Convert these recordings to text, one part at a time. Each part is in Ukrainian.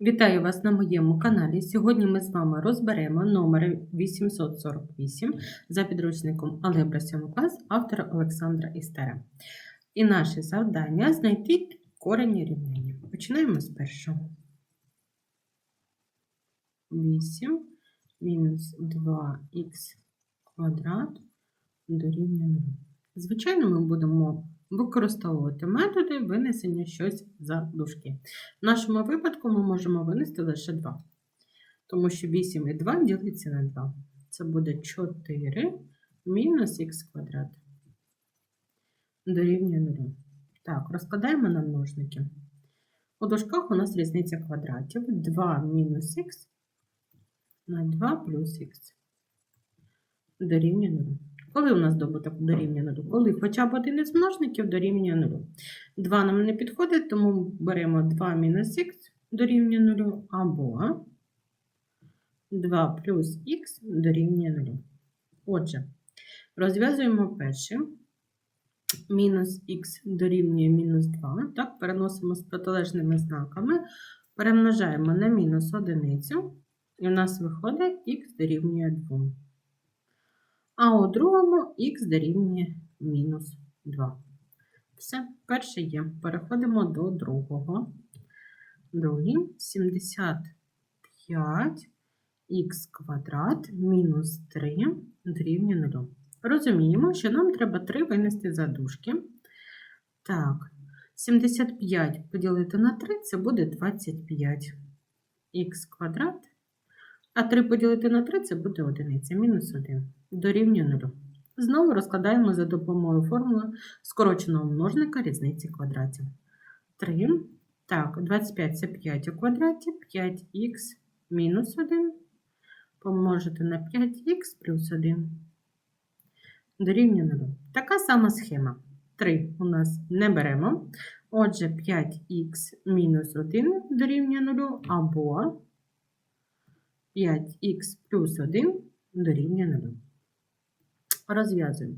Вітаю вас на моєму каналі. Сьогодні ми з вами розберемо номер 848 за підручником Алебра 7 клас автора Олександра Істера. І наше завдання знайти корені рівняння. Починаємо з першого. 8 мінус 2х квадрат дорівнює 0. Звичайно, ми будемо використовувати методи винесення щось за дужки. В нашому випадку ми можемо винести лише 2, тому що 8 і 2 ділиться на 2. Це буде 4 мінус х квадрат дорівнює 0. Так, розкладаємо на множники. У дужках у нас різниця квадратів 2 мінус х на 2 плюс х дорівнює 0. Коли у нас добуток дорівнює 0? Коли хоча б один із множників дорівнює 0. 2 нам не підходить, тому беремо 2 мінус х дорівнює 0 або 2 плюс х дорівнює 0. Отже, розв'язуємо першим. Мінус х дорівнює мінус 2. Так, переносимо з протилежними знаками, перемножаємо на мінус одиницю, і у нас виходить х дорівнює 2 а у другому х дорівнює мінус 2. Все, перше є. Переходимо до другого. Другий 75х квадрат мінус 3 дорівнює 0. Розуміємо, що нам треба 3 винести за дужки. Так, 75 поділити на 3 це буде 25 х квадрат. А 3 поділити на 3 це буде одиниця, мінус 1 дорівнює 0. Знову розкладаємо за допомогою формули скороченого множника різниці квадратів. 3. Так, 25 це 5 у квадраті, 5х мінус 1 помножити на 5х плюс 1 дорівнює 0. Така сама схема. 3 у нас не беремо. Отже, 5х мінус 1 дорівнює 0 або 5х плюс 1 дорівнює 0. Розв'язуємо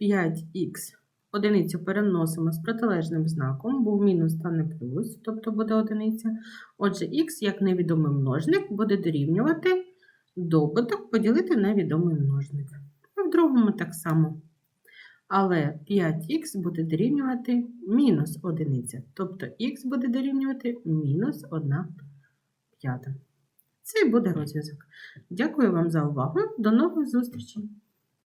5х. Одиницю переносимо з протилежним знаком, був мінус стане плюс, тобто буде одиниця. Отже, х, як невідомий множник, буде дорівнювати добуток поділити на відомий множник. І в другому так само. Але 5х буде дорівнювати мінус одиниця, тобто х буде дорівнювати мінус 1 п'ята. Це і буде розв'язок. Дякую вам за увагу. До нових зустрічей!